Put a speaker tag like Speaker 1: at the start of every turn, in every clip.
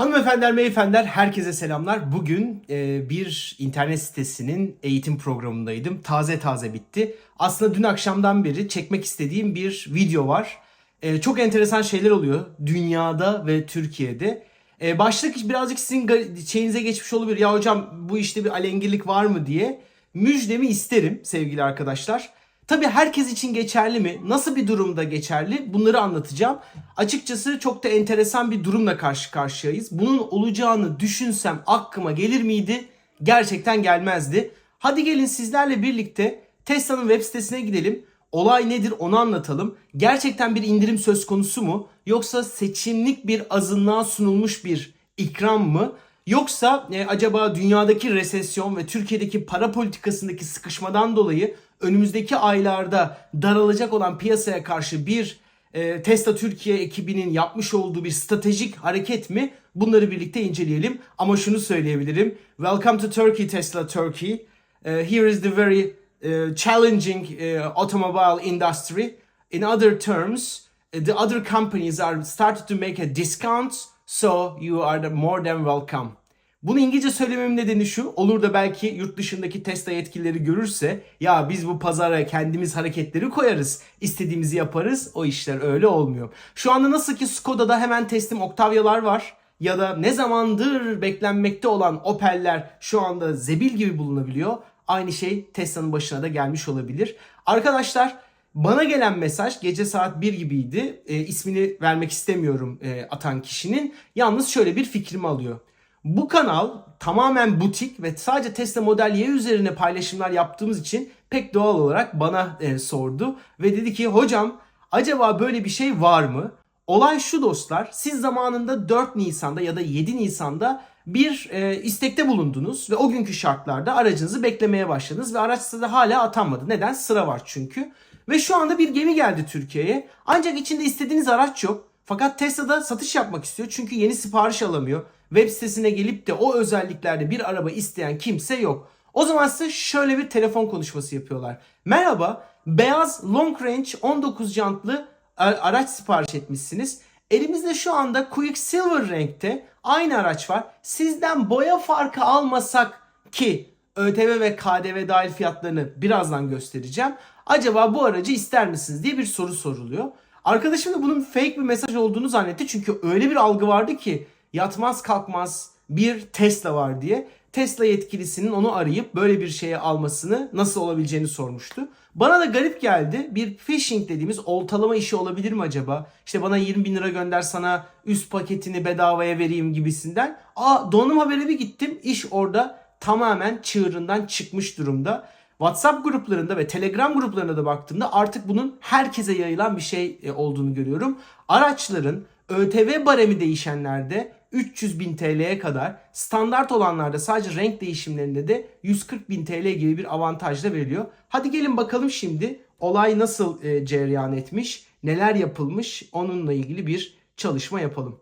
Speaker 1: Hanımefendiler, beyefendiler herkese selamlar. Bugün e, bir internet sitesinin eğitim programındaydım. Taze taze bitti. Aslında dün akşamdan beri çekmek istediğim bir video var. E, çok enteresan şeyler oluyor dünyada ve Türkiye'de. E, başlık birazcık sizin şeyinize geçmiş olabilir. Ya hocam bu işte bir alengirlik var mı diye. Müjdemi isterim sevgili arkadaşlar. Tabii herkes için geçerli mi? Nasıl bir durumda geçerli? Bunları anlatacağım. Açıkçası çok da enteresan bir durumla karşı karşıyayız. Bunun olacağını düşünsem aklıma gelir miydi? Gerçekten gelmezdi. Hadi gelin sizlerle birlikte Tesla'nın web sitesine gidelim. Olay nedir onu anlatalım. Gerçekten bir indirim söz konusu mu? Yoksa seçimlik bir azınlığa sunulmuş bir ikram mı? Yoksa e, acaba dünyadaki resesyon ve Türkiye'deki para politikasındaki sıkışmadan dolayı önümüzdeki aylarda daralacak olan piyasaya karşı bir e, Tesla Türkiye ekibinin yapmış olduğu bir stratejik hareket mi? Bunları birlikte inceleyelim. Ama şunu söyleyebilirim. Welcome to Turkey Tesla Turkey. Uh, here is the very uh, challenging uh, automobile industry. In other terms, the other companies are started to make a discount, so you are more than welcome. Bunu İngilizce söylememin nedeni şu. Olur da belki yurt dışındaki Tesla yetkilileri görürse ya biz bu pazara kendimiz hareketleri koyarız. istediğimizi yaparız. O işler öyle olmuyor. Şu anda nasıl ki Skoda'da hemen teslim Octavia'lar var ya da ne zamandır beklenmekte olan Opel'ler şu anda zebil gibi bulunabiliyor. Aynı şey Tesla'nın başına da gelmiş olabilir. Arkadaşlar bana gelen mesaj gece saat 1 gibiydi. E, ismini vermek istemiyorum e, atan kişinin. Yalnız şöyle bir fikrimi alıyor. Bu kanal tamamen butik ve sadece Tesla Model Y üzerine paylaşımlar yaptığımız için pek doğal olarak bana e, sordu. Ve dedi ki hocam acaba böyle bir şey var mı? Olay şu dostlar siz zamanında 4 Nisan'da ya da 7 Nisan'da bir e, istekte bulundunuz ve o günkü şartlarda aracınızı beklemeye başladınız ve araç size hala atanmadı. Neden? Sıra var çünkü. Ve şu anda bir gemi geldi Türkiye'ye. Ancak içinde istediğiniz araç yok. Fakat Tesla'da satış yapmak istiyor çünkü yeni sipariş alamıyor. Web sitesine gelip de o özelliklerde bir araba isteyen kimse yok. O zaman size şöyle bir telefon konuşması yapıyorlar. Merhaba, beyaz long range 19 jantlı a- araç sipariş etmişsiniz. Elimizde şu anda Quicksilver renkte aynı araç var. Sizden boya farkı almasak ki ÖTV ve KDV dahil fiyatlarını birazdan göstereceğim. Acaba bu aracı ister misiniz diye bir soru soruluyor. Arkadaşım da bunun fake bir mesaj olduğunu zannetti. Çünkü öyle bir algı vardı ki yatmaz kalkmaz bir Tesla var diye. Tesla yetkilisinin onu arayıp böyle bir şeye almasını nasıl olabileceğini sormuştu. Bana da garip geldi. Bir phishing dediğimiz oltalama işi olabilir mi acaba? İşte bana 20 bin lira gönder sana üst paketini bedavaya vereyim gibisinden. Aa donanım habere bir gittim. İş orada tamamen çığırından çıkmış durumda. WhatsApp gruplarında ve Telegram gruplarına da baktığımda artık bunun herkese yayılan bir şey e, olduğunu görüyorum. Araçların ÖTV baremi değişenlerde 300 bin TL'ye kadar standart olanlarda sadece renk değişimlerinde de 140 bin TL gibi bir avantajla veriliyor. Hadi gelin bakalım şimdi olay nasıl e, cereyan etmiş, neler yapılmış onunla ilgili bir çalışma yapalım.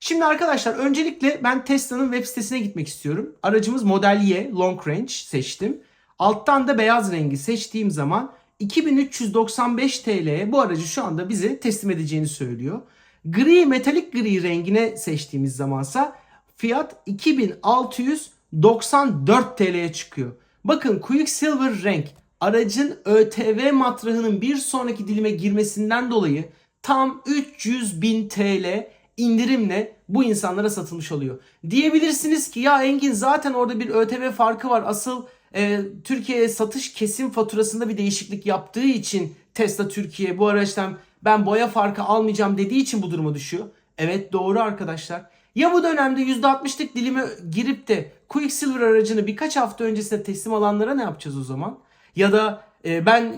Speaker 1: Şimdi arkadaşlar öncelikle ben Tesla'nın web sitesine gitmek istiyorum. Aracımız Model Y Long Range seçtim. Alttan da beyaz rengi seçtiğim zaman 2395 TL'ye bu aracı şu anda bize teslim edeceğini söylüyor. Gri metalik gri rengine seçtiğimiz zamansa fiyat 2694 TL'ye çıkıyor. Bakın Quicksilver renk aracın ÖTV matrahının bir sonraki dilime girmesinden dolayı tam 300 bin TL indirimle bu insanlara satılmış oluyor. Diyebilirsiniz ki ya Engin zaten orada bir ÖTV farkı var. Asıl e, Türkiye'ye satış kesim faturasında bir değişiklik yaptığı için Tesla Türkiye bu araçtan ben boya farkı almayacağım dediği için bu duruma düşüyor. Evet doğru arkadaşlar. Ya bu dönemde %60'lık dilime girip de Quicksilver aracını birkaç hafta öncesinde teslim alanlara ne yapacağız o zaman? Ya da e, ben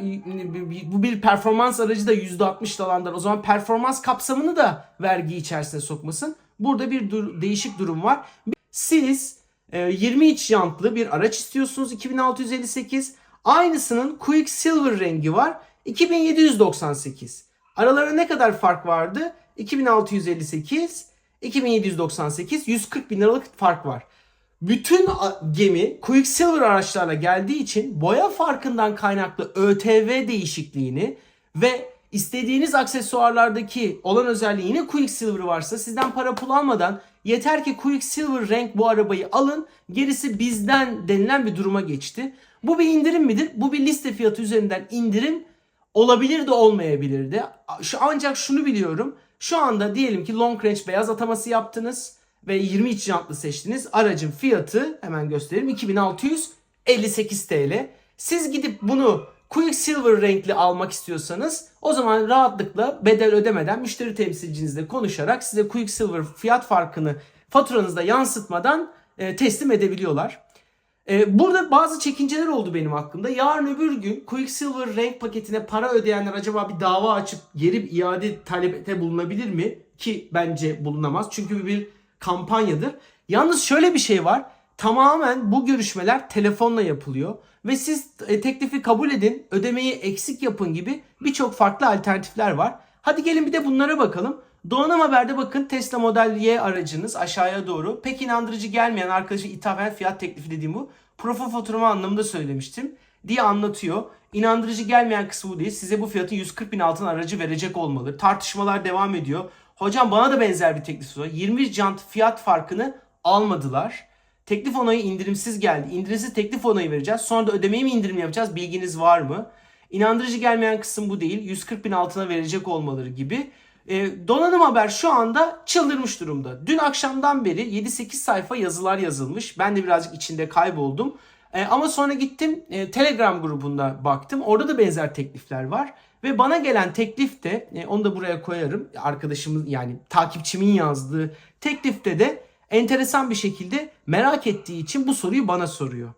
Speaker 1: bu bir performans aracı da %60 alanlar o zaman performans kapsamını da vergi içerisine sokmasın. Burada bir dur- değişik durum var. Siz e, 20 inç jantlı bir araç istiyorsunuz 2658. Aynısının Quicksilver rengi var 2798. Aralarında ne kadar fark vardı? 2658, 2798, 140 bin liralık fark var. Bütün gemi Quicksilver araçlarla geldiği için boya farkından kaynaklı ÖTV değişikliğini ve İstediğiniz aksesuarlardaki olan özelliği yine Quicksilver varsa sizden para pul almadan yeter ki Quicksilver renk bu arabayı alın gerisi bizden denilen bir duruma geçti. Bu bir indirim midir? Bu bir liste fiyatı üzerinden indirim olabilir de olmayabilir de. Ancak şunu biliyorum. Şu anda diyelim ki long range beyaz ataması yaptınız ve 23 jantlı seçtiniz. Aracın fiyatı hemen göstereyim 2658 TL. Siz gidip bunu Quicksilver renkli almak istiyorsanız o zaman rahatlıkla bedel ödemeden müşteri temsilcinizle konuşarak size Quicksilver fiyat farkını faturanızda yansıtmadan e, teslim edebiliyorlar. E, burada bazı çekinceler oldu benim hakkımda. Yarın öbür gün Quicksilver renk paketine para ödeyenler acaba bir dava açıp geri iade talepte bulunabilir mi? Ki bence bulunamaz. Çünkü bir kampanyadır. Yalnız şöyle bir şey var. Tamamen bu görüşmeler telefonla yapılıyor ve siz e, teklifi kabul edin, ödemeyi eksik yapın gibi birçok farklı alternatifler var. Hadi gelin bir de bunlara bakalım. Donanım Haber'de bakın Tesla Model Y aracınız aşağıya doğru. Pek inandırıcı gelmeyen arkadaşı ithafen fiyat teklifi dediğim bu. Profil faturama anlamında söylemiştim diye anlatıyor. İnandırıcı gelmeyen kısmı bu değil. Size bu fiyatın 140 bin altın aracı verecek olmalı. Tartışmalar devam ediyor. Hocam bana da benzer bir teklif var. 20 jant fiyat farkını almadılar. Teklif onayı indirimsiz geldi. İndirimsiz teklif onayı vereceğiz. Sonra da ödemeyi mi indirim yapacağız? Bilginiz var mı? İnandırıcı gelmeyen kısım bu değil. 140 bin altına verecek olmaları gibi. E, donanım haber şu anda çıldırmış durumda. Dün akşamdan beri 7-8 sayfa yazılar yazılmış. Ben de birazcık içinde kayboldum. E, ama sonra gittim e, Telegram grubunda baktım. Orada da benzer teklifler var. Ve bana gelen teklif de e, onu da buraya koyarım. Arkadaşımın yani takipçimin yazdığı teklifte de enteresan bir şekilde merak ettiği için bu soruyu bana soruyor.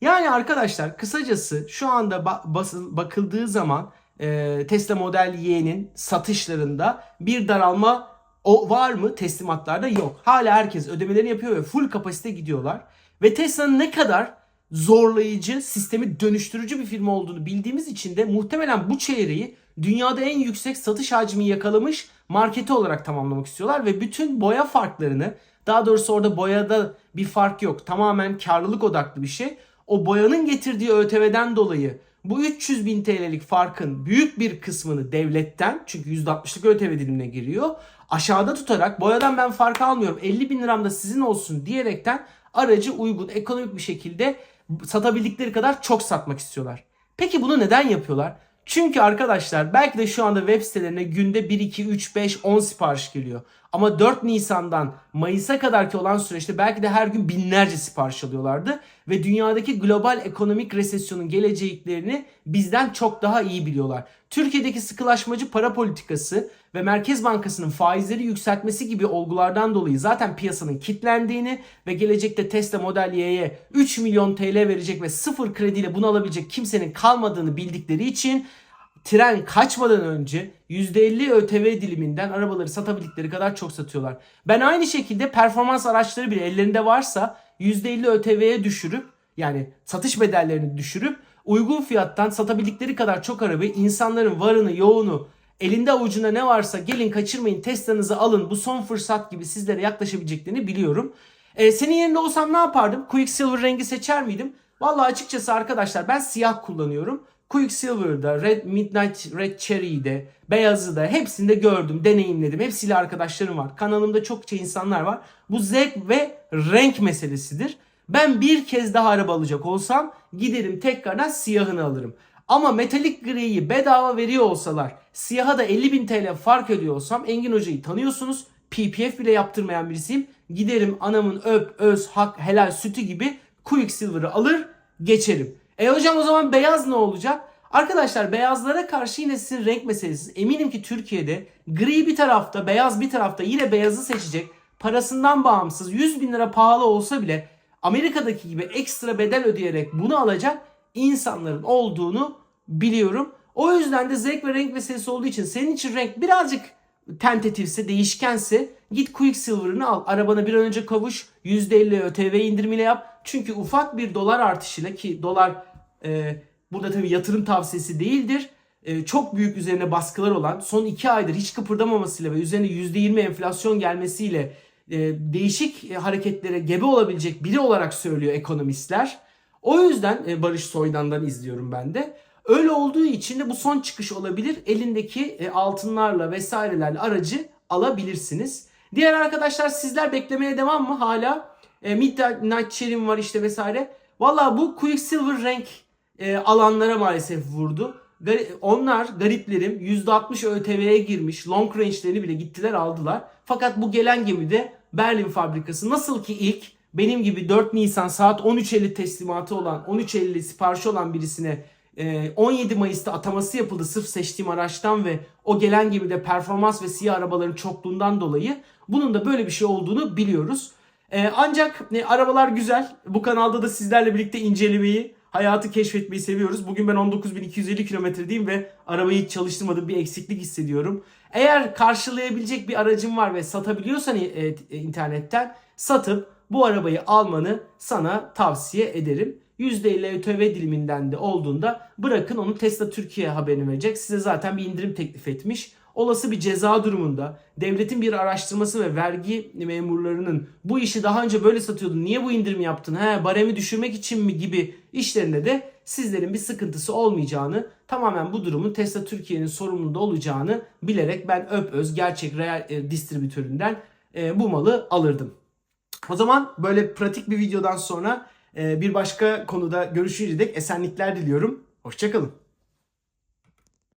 Speaker 1: Yani arkadaşlar kısacası şu anda ba- basıl- bakıldığı zaman e, Tesla Model Y'nin satışlarında bir daralma o var mı? Teslimatlarda yok. Hala herkes ödemelerini yapıyor ve full kapasite gidiyorlar. Ve Tesla'nın ne kadar zorlayıcı, sistemi dönüştürücü bir firma olduğunu bildiğimiz için de muhtemelen bu çeyreği dünyada en yüksek satış hacmi yakalamış marketi olarak tamamlamak istiyorlar ve bütün boya farklarını daha doğrusu orada boyada bir fark yok. Tamamen karlılık odaklı bir şey. O boyanın getirdiği ÖTV'den dolayı bu 300 bin TL'lik farkın büyük bir kısmını devletten çünkü %60'lık ÖTV dilimine giriyor. Aşağıda tutarak boyadan ben fark almıyorum 50 bin liram da sizin olsun diyerekten aracı uygun ekonomik bir şekilde satabildikleri kadar çok satmak istiyorlar. Peki bunu neden yapıyorlar? Çünkü arkadaşlar belki de şu anda web sitelerine günde 1, 2, 3, 5, 10 sipariş geliyor. Ama 4 Nisan'dan Mayıs'a kadarki olan süreçte belki de her gün binlerce sipariş alıyorlardı. Ve dünyadaki global ekonomik resesyonun geleceklerini bizden çok daha iyi biliyorlar. Türkiye'deki sıkılaşmacı para politikası ve Merkez Bankası'nın faizleri yükseltmesi gibi olgulardan dolayı zaten piyasanın kitlendiğini ve gelecekte Tesla Model Y'ye 3 milyon TL verecek ve sıfır krediyle bunu alabilecek kimsenin kalmadığını bildikleri için tren kaçmadan önce %50 ÖTV diliminden arabaları satabildikleri kadar çok satıyorlar. Ben aynı şekilde performans araçları bile ellerinde varsa %50 ÖTV'ye düşürüp yani satış bedellerini düşürüp uygun fiyattan satabildikleri kadar çok arabayı insanların varını yoğunu elinde avucunda ne varsa gelin kaçırmayın Tesla'nızı alın bu son fırsat gibi sizlere yaklaşabileceklerini biliyorum. Ee, senin yerinde olsam ne yapardım? Quicksilver rengi seçer miydim? Vallahi açıkçası arkadaşlar ben siyah kullanıyorum. Quicksilver'da, Red Midnight Red Cherry'de, beyazı da hepsinde gördüm, deneyimledim. Hepsiyle arkadaşlarım var. Kanalımda çokça insanlar var. Bu zevk ve renk meselesidir. Ben bir kez daha araba alacak olsam giderim tekrardan siyahını alırım. Ama metalik griyi bedava veriyor olsalar siyaha da 50 bin TL fark ediyor olsam Engin Hoca'yı tanıyorsunuz. PPF bile yaptırmayan birisiyim. Giderim anamın öp, öz, hak, helal sütü gibi Quicksilver'ı alır geçerim. E hocam o zaman beyaz ne olacak? Arkadaşlar beyazlara karşı yine sizin renk meselesi. Eminim ki Türkiye'de gri bir tarafta, beyaz bir tarafta yine beyazı seçecek. Parasından bağımsız 100 bin lira pahalı olsa bile Amerika'daki gibi ekstra bedel ödeyerek bunu alacak insanların olduğunu biliyorum. O yüzden de zevk ve renk meselesi olduğu için senin için renk birazcık tentatifse, değişkense git Quicksilver'ını al. Arabana bir an önce kavuş. %50 ÖTV indirimiyle yap. Çünkü ufak bir dolar artışıyla ki dolar e, burada tabii yatırım tavsiyesi değildir. E, çok büyük üzerine baskılar olan son 2 aydır hiç kıpırdamamasıyla ve üzerine %20 enflasyon gelmesiyle e, değişik hareketlere gebe olabilecek biri olarak söylüyor ekonomistler. O yüzden e, Barış Soydan'dan izliyorum ben de. Öyle olduğu için de bu son çıkış olabilir. Elindeki e, altınlarla vesairelerle aracı alabilirsiniz. Diğer arkadaşlar sizler beklemeye devam mı hala? E, Midnight Cherry'm var işte vesaire. Valla bu Quicksilver renk e, alanlara maalesef vurdu. Gari- Onlar gariplerim %60 ÖTV'ye girmiş long range'lerini bile gittiler aldılar. Fakat bu gelen gemide Berlin fabrikası nasıl ki ilk benim gibi 4 Nisan saat 13.50 teslimatı olan 13.50 siparişi olan birisine e, 17 Mayıs'ta ataması yapıldı sırf seçtiğim araçtan ve o gelen gemide performans ve siyah arabaların çokluğundan dolayı bunun da böyle bir şey olduğunu biliyoruz. E, ancak e, arabalar güzel. Bu kanalda da sizlerle birlikte incelemeyi, hayatı keşfetmeyi seviyoruz. Bugün ben 19.250 kilometredeyim ve arabayı hiç çalıştırmadım bir eksiklik hissediyorum. Eğer karşılayabilecek bir aracın var ve satabiliyorsan e, e, internetten satıp bu arabayı almanı sana tavsiye ederim. %50 ÖTV diliminden de olduğunda bırakın onu Tesla Türkiye haberini verecek. Size zaten bir indirim teklif etmiş. Olası bir ceza durumunda devletin bir araştırması ve vergi memurlarının bu işi daha önce böyle satıyordun niye bu indirim yaptın he baremi düşürmek için mi gibi işlerinde de sizlerin bir sıkıntısı olmayacağını tamamen bu durumun Tesla Türkiye'nin sorumluluğunda olacağını bilerek ben Öpöz gerçek real e, distribütöründen e, bu malı alırdım. O zaman böyle pratik bir videodan sonra e, bir başka konuda görüşünceye dek esenlikler diliyorum. Hoşçakalın.